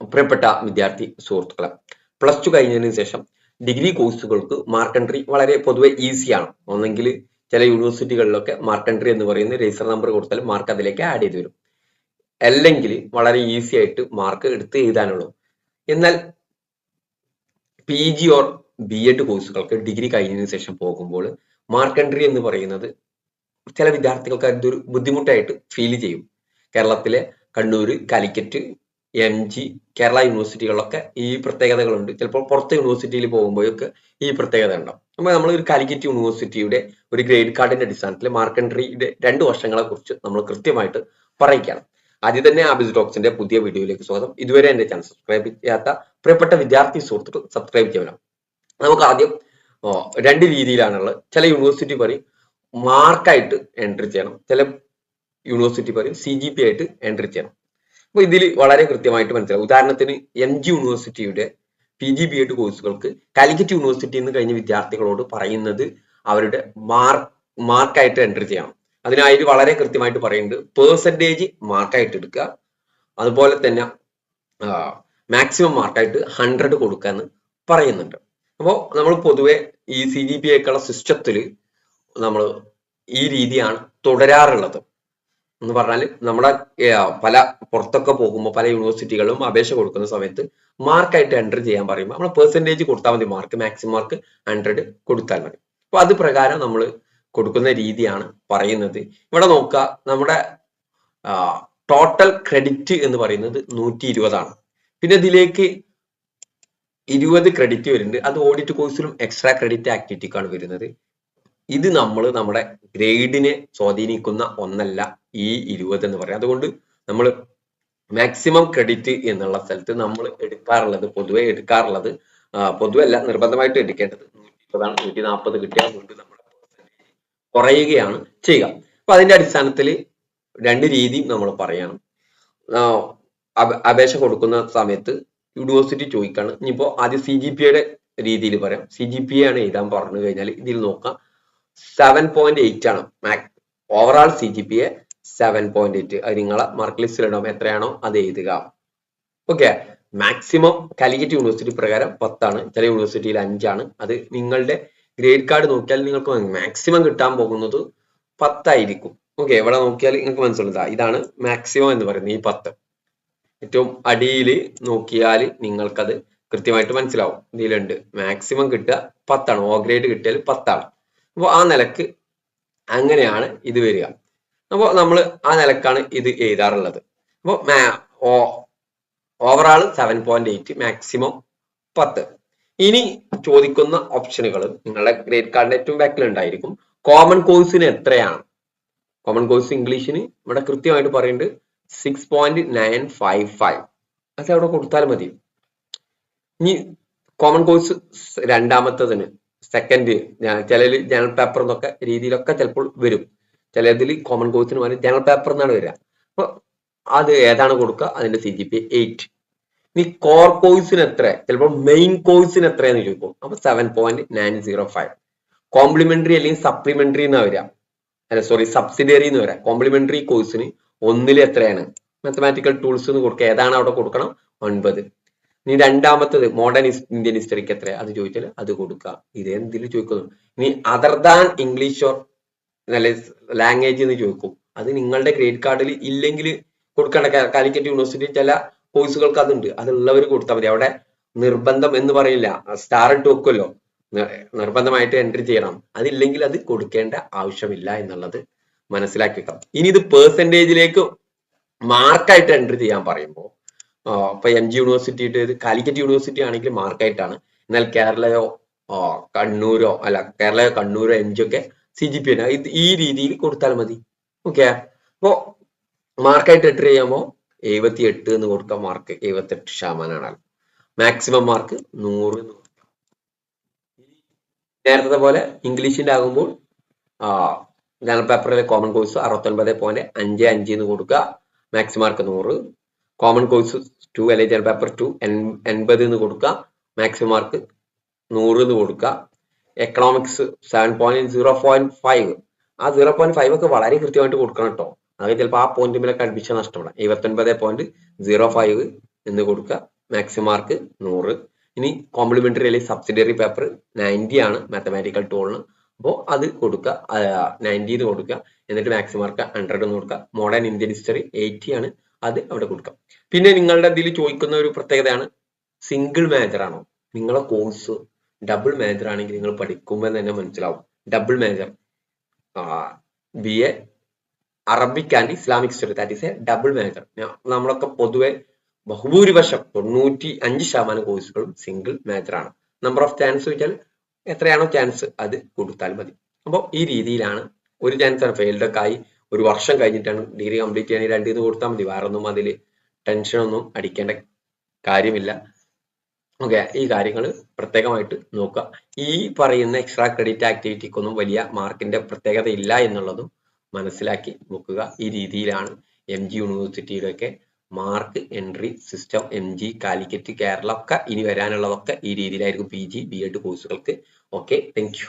പ്രിയപ്പെട്ട വിദ്യാർത്ഥി സുഹൃത്തുക്കളെ പ്ലസ് ടു കഴിഞ്ഞതിന് ശേഷം ഡിഗ്രി കോഴ്സുകൾക്ക് മാർക്ക് എൻട്രി വളരെ പൊതുവെ ഈസിയാണ് ഒന്നെങ്കിൽ ചില യൂണിവേഴ്സിറ്റികളിലൊക്കെ മാർക്ക് എൻട്രി എന്ന് പറയുന്ന രജിസ്റ്റർ നമ്പർ കൊടുത്താൽ മാർക്ക് അതിലേക്ക് ആഡ് ചെയ്ത് വരും. അല്ലെങ്കിൽ വളരെ ഈസി ആയിട്ട് മാർക്ക് എടുത്ത് എഴുതാനുള്ളൂ. എന്നാൽ P G or B Ed കോഴ്സുകൾക്ക് ഡിഗ്രി കഴിഞ്ഞതിന് ശേഷം പോകുമ്പോൾ മാർക്ക് എൻട്രി എന്ന് പറയുന്നത് ചില വിദ്യാർത്ഥികൾക്ക് അതൊരു ബുദ്ധിമുട്ടായിട്ട് ഫീൽ ചെയ്യും. കേരളത്തിലെ കണ്ണൂർ കാലിക്കറ്റ് എം ജി കേരള യൂണിവേഴ്സിറ്റികളിലൊക്കെ ഈ പ്രത്യേകതകളുണ്ട്. ചിലപ്പോൾ പുറത്തെ യൂണിവേഴ്സിറ്റിയിൽ പോകുമ്പോഴൊക്കെ ഈ പ്രത്യേകത ഉണ്ടാവും. അപ്പോൾ നമ്മൾ ഒരു കാലിക്കറ്റ് യൂണിവേഴ്സിറ്റിയുടെ ഒരു ഗ്രേഡ് കാർഡിന്റെ അടിസ്ഥാനത്തിൽ മാർക്ക് രണ്ട് വർഷങ്ങളെ കുറിച്ച് നമ്മൾ കൃത്യമായിട്ട് പറയിക്കണം ആദ്യം തന്നെ ആബിസ് ഡോക്സിന്റെ പുതിയ വീഡിയോയിലേക്ക് സ്വാഗതം. ഇതുവരെ എന്റെ ചാനൽ സബ്സ്ക്രൈബ് ചെയ്യാത്ത പ്രിയപ്പെട്ട വിദ്യാർത്ഥി സുഹൃത്തുക്കൾ സബ്സ്ക്രൈബ് ചെയ്യണം നമുക്ക് ആദ്യം രണ്ട് രീതിയിലാണുള്ളത്. ചില യൂണിവേഴ്സിറ്റി പറയും മാർക്കായിട്ട് എൻട്രി ചെയ്യണം. ചില യൂണിവേഴ്സിറ്റി പറയും സി ജി പി ആയിട്ട് എൻട്രി ചെയ്യണം. അപ്പൊ ഇതിൽ വളരെ കൃത്യമായിട്ട് മനസ്സിലാവും. ഉദാഹരണത്തിന് എം ജി യൂണിവേഴ്സിറ്റിയുടെ പി ജി ബി എഡ് കോഴ്സുകൾക്ക് കാലിക്കറ്റ് യൂണിവേഴ്സിറ്റി നിന്ന് കഴിഞ്ഞ വിദ്യാർത്ഥികളോട് പറയുന്നത് അവരുടെ മാർക്ക് മാർക്കായിട്ട് എൻട്രി ചെയ്യണം. അതിനായിട്ട് വളരെ കൃത്യമായിട്ട് പറയുന്നുണ്ട്. പേഴ്സന്റേജ് മാർക്കായിട്ട് എടുക്കുക. അതുപോലെ തന്നെ മാക്സിമം മാർക്കായിട്ട് ഹൺഡ്രഡ് കൊടുക്കുക എന്ന് പറയുന്നുണ്ട്. അപ്പോൾ നമ്മൾ പൊതുവെ ഈ സി ജി പി ഒക്കെയുള്ള സിസ്റ്റത്തിൽ നമ്മൾ ഈ രീതിയാണ് തുടരാറുള്ളത്. എന്ന് പറഞ്ഞാൽ നമ്മുടെ പല പുറത്തൊക്കെ പോകുമ്പോൾ പല യൂണിവേഴ്സിറ്റികളും അപേക്ഷ കൊടുക്കുന്ന സമയത്ത് മാർക്കായിട്ട് എൻട്രി ചെയ്യാൻ പറയുമ്പോൾ നമ്മൾ പെർസെന്റേജ് കൊടുത്താൽ മതി. മാർക്ക് മാക്സിമം മാർക്ക് ഹൺഡ്രഡ് കൊടുത്താൽ മതി. അപ്പൊ അത് പ്രകാരം നമ്മൾ കൊടുക്കുന്ന രീതിയാണ് പറയുന്നത്. ഇവിടെ നോക്കുക നമ്മുടെ ടോട്ടൽ ക്രെഡിറ്റ് എന്ന് പറയുന്നത് നൂറ്റി ഇരുപതാണ് പിന്നെ ഇതിലേക്ക് ഇരുപത് ക്രെഡിറ്റ് വരുന്നുണ്ട്. അത് ഓഡിറ്റ് കോഴ്സിലും എക്സ്ട്രാ ക്രെഡിറ്റ് ആക്ടിവിറ്റിക്കാണ് വരുന്നത്. ഇത് നമ്മൾ നമ്മുടെ ഗ്രേഡിനെ സ്വാധീനിക്കുന്ന ഒന്നല്ല ഈ ഇരുപത് എന്ന് പറയാം. അതുകൊണ്ട് നമ്മൾ മാക്സിമം ക്രെഡിറ്റ് എന്നുള്ള സ്ഥലത്ത് നമ്മൾ എടുക്കാറുള്ളത് പൊതുവെ എടുക്കാറുള്ളത് പൊതുവെ അല്ല നിർബന്ധമായിട്ട് എടുക്കേണ്ടത്. നൂറ്റി ഇരുപതാണ് നൂറ്റി നാൽപ്പത് കിട്ടിയാൽ വീണ്ടും നമ്മുടെ കുറയുകയാണ് ചെയ്യുക. അപ്പൊ അതിന്റെ അടിസ്ഥാനത്തിൽ രണ്ട് രീതി നമ്മൾ പറയണം. അപേക്ഷ കൊടുക്കുന്ന സമയത്ത് യൂണിവേഴ്സിറ്റി ചോദിക്കാണ്. ഇനിയിപ്പോ ആദ്യം സി ജി പി ഐയുടെ രീതിയിൽ പറയാം. സി ജി പി ആണ് എഴുതാൻ പറഞ്ഞു കഴിഞ്ഞാൽ ഇതിൽ നോക്കാം. സെവൻ പോയിന്റ് എയ്റ്റ് ആണ്. Overall C G P A seven point eight അത് നിങ്ങളെ മാർക്ക് ലിസ്റ്റിൽ ഇടാം. എത്രയാണോ അത് എഴുതുക. ഓക്കെ മാക്സിമം കാലിക്കറ്റ് യൂണിവേഴ്സിറ്റി പ്രകാരം പത്താണ്. ചില യൂണിവേഴ്സിറ്റിയിൽ അഞ്ചാണ്. അത് നിങ്ങളുടെ ഗ്രേഡ് കാർഡ് നോക്കിയാൽ നിങ്ങൾക്ക് മാക്സിമം കിട്ടാൻ പോകുന്നത് പത്തായിരിക്കും. ഓക്കെ ഇവിടെ നോക്കിയാൽ നിങ്ങൾക്ക് മനസ്സിലാവും ഇതാണ് മാക്സിമം എന്ന് പറയുന്നത് ഈ പത്ത്. ഏറ്റവും അടിയിൽ നോക്കിയാൽ നിങ്ങൾക്കത് കൃത്യമായിട്ട് മനസ്സിലാവും. ഇതിലുണ്ട്. മാക്സിമം കിട്ടുക പത്താണ്. ഓ ഗ്രേഡ് കിട്ടിയാൽ പത്താണ്. അപ്പോൾ ആ നിലയ്ക്ക് അങ്ങനെയാണ് ഇത് വരിക. അപ്പോൾ നമ്മൾ ആ നിലക്കാണ് ഇത് എഴുതാറുള്ളത്. അപ്പോൾ overall seven point eight maximum പത്ത്. ഇനി ചോദിക്കുന്ന ഓപ്ഷനുകൾ നിങ്ങളുടെ ഗ്രേഡ് കാർഡിന്റെ ഏറ്റവും ബാക്കിൽ ഉണ്ടായിരിക്കും. കോമൺ കോഴ്സിന് എത്രയാണ്? കോമൺ കോഴ്സ് ഇംഗ്ലീഷിന് ഇവിടെ കൃത്യമായിട്ട് പറയുന്നുണ്ട് six point nine five five അത് അവിടെ കൊടുത്താൽ മതി. ഇനി കോമൺ കോഴ്സ് രണ്ടാമത്തതിന് സെക്കൻഡ് ചിലതിൽ ജനറൽ പേപ്പർ എന്നൊക്കെ രീതിയിലൊക്കെ ചിലപ്പോൾ വരും. ചിലതിൽ കോമൺ കോഴ്സിന് പകരം ജനറൽ പേപ്പർ എന്നാണ് വരിക. അപ്പൊ അത് ഏതാണ് കൊടുക്കുക? അതിന്റെ സി ജി പി എയ്റ്റ് ഇനി കോർ കോഴ്സിന് എത്ര? ചിലപ്പോൾ മെയിൻ കോഴ്സിന് എത്രയെന്ന് ചോദിക്കും. അപ്പൊ seven point nine zero five complementary അല്ലെങ്കിൽ സപ്ലിമെന്ററി എന്നാ വരിക. അല്ല സോറി സബ്സിഡിയറി എന്ന് വരാം കോംപ്ലിമെന്ററി കോഴ്സിന് ഒന്നിൽ എത്രയാണ്? മാത്തമാറ്റിക്കൽ ടൂൾസ് എന്ന് കൊടുക്കുക. ഏതാണ് അവിടെ കൊടുക്കണം? ഒൻപത്. ഇനി രണ്ടാമത്തത് മോഡേൺ ഇന്ത്യൻ ഹിസ്റ്ററിക്ക് എത്ര അത് ചോദിച്ചാൽ അത് കൊടുക്കുക. ഇത് എന്തിൽ ചോദിക്കുന്നു? ഇനി other than English or language എന്ന് ചോദിക്കും. അത് നിങ്ങളുടെ ക്രെഡിറ്റ് കാർഡിൽ ഇല്ലെങ്കിൽ കൊടുക്കേണ്ട. കാലിക്കറ്റ് യൂണിവേഴ്സിറ്റി ചില കോഴ്സുകൾക്ക് അതുണ്ട്. അതുള്ളവർ കൊടുത്താൽ മതി. അവിടെ നിർബന്ധം എന്ന് പറയില്ല. സ്റ്റാർ ഇട്ട് വെക്കുമല്ലോ. നിർബന്ധമായിട്ട് എൻട്രി ചെയ്യണം. അതില്ലെങ്കിൽ അത് കൊടുക്കേണ്ട ആവശ്യമില്ല എന്നുള്ളത് മനസ്സിലാക്കി വെക്കാം ഇനി ഇത് പേഴ്സന്റേജിലേക്ക് മാർക്കായിട്ട് എൻട്രി ചെയ്യാൻ പറയുമ്പോൾ ഇപ്പൊ M G university Calicut university ആണെങ്കിൽ മാർക്കായിട്ടാണ് എന്നാൽ കേരളയോ കണ്ണൂരോ അല്ല കേരളയോ കണ്ണൂരോ എം ജി ഒക്കെ സി ജി പി ഇത് ഈ രീതിയിൽ കൊടുത്താൽ മതി. ഓക്കെ അപ്പോ മാർക്കായിട്ട് എൻട്രി ചെയ്യുമ്പോൾ എഴുപത്തി എട്ട് എന്ന് കൊടുക്കാം മാർക്ക് എഴുപത്തി എട്ട് ശതമാനമാണ്. മാക്സിമം മാർക്ക് നൂറ്. നേരത്തെ പോലെ ഇംഗ്ലീഷിന്റെ ആകുമ്പോൾ ജനറൽ പേപ്പറിലെ കോമൺ കോഴ്സ് അറുപത്തൊൻപത് പോയിന്റ് അഞ്ച് അഞ്ച് എന്ന് കൊടുക്കുക. മാക്സിമം മാർക്ക് നൂറ്. കോമൺ കോഴ്സ് ടു അല്ലെങ്കിൽ ജനറൽ പേപ്പർ ടു എൺപത് എന്ന് കൊടുക്കുക മാക്സിമം മാർക്ക് നൂറ് എന്ന് കൊടുക്കുക economics seven point zero point five ആ സീറോ പോയിന്റ് ഫൈവ് ഒക്കെ വളരെ കൃത്യമായിട്ട് കൊടുക്കണം കേട്ടോ അത് ചിലപ്പോൾ ആ പോയിന്റ് മേലൊക്കെ അഡ്മിഷൻ നഷ്ടപ്പെടാം. എഴുപത്തൊൻപത് പോയിന്റ് സീറോ ഫൈവ് എന്ന് കൊടുക്കുക മാക്സിമം മാർക്ക് നൂറ്. ഇനി കോംപ്ലിമെന്ററി അല്ലെങ്കിൽ സബ്സിഡിയറി പേപ്പർ നയന്റി ആണ് മാത്തമാറ്റിക്കൽ ടൂളിന് അപ്പോൾ അത് കൊടുക്കുക നയന്റി കൊടുക്കുക എന്നിട്ട് മാക്സിമം മാർക്ക് ഹൺഡ്രഡ് എന്ന് കൊടുക്കുക മോഡേൺ ഇന്ത്യൻ ഹിസ്റ്ററി എയ്റ്റി ആണ്. അത് അവിടെ കൊടുക്കാം. പിന്നെ നിങ്ങളുടെ ഇതിൽ ചോദിക്കുന്ന ഒരു പ്രത്യേകതയാണ് സിംഗിൾ മേജർ ആണോ? നിങ്ങളെ കോഴ്സ് ഡബിൾ മേജർ ആണെങ്കിൽ നിങ്ങൾ പഠിക്കുമ്പോൾ തന്നെ മനസ്സിലാവും. Double major B A Arabic and Islamic study that is a double major നമ്മളൊക്കെ പൊതുവെ ബഹുഭൂരിപക്ഷം തൊണ്ണൂറ്റി അഞ്ച് ശതമാനം കോഴ്സുകളും സിംഗിൾ മേജർ ആണ്. നമ്പർ ഓഫ് ചാൻസ് ചോദിച്ചാൽ എത്രയാണോ ചാൻസ് അത് കൊടുത്താൽ മതി. അപ്പോൾ ഈ രീതിയിലാണ് ഒരു ചാൻസ് ആണ് ഫെയിൽഡൊക്കെ ആയി ഒരു വർഷം കഴിഞ്ഞിട്ടാണ് ഡിഗ്രി കംപ്ലീറ്റ് ചെയ്യാൻ. രണ്ട് ഇത് കൊടുത്താൽ മതി. വേറെ ഒന്നും അതിൽ ടെൻഷനൊന്നും അടിക്കേണ്ട കാര്യമില്ല. ഓക്കെ ഈ കാര്യങ്ങൾ പ്രത്യേകമായിട്ട് നോക്കുക. ഈ പറയുന്ന എക്സ്ട്രാ ക്രെഡിറ്റ് ആക്ടിവിറ്റിക്കൊന്നും വലിയ മാർക്കിന്റെ പ്രത്യേകത ഇല്ല എന്നുള്ളതും മനസ്സിലാക്കി നോക്കുക. ഈ രീതിയിലാണ് എം ജി യൂണിവേഴ്സിറ്റിയുടെ ഒക്കെ mark entry system M G Calicut Kerala ഒക്കെ ഇനി വരാനുള്ളതൊക്കെ ഈ രീതിയിലായിരിക്കും പി ജി ബി എഡ് കോഴ്സുകൾക്ക് ഓക്കെ താങ്ക്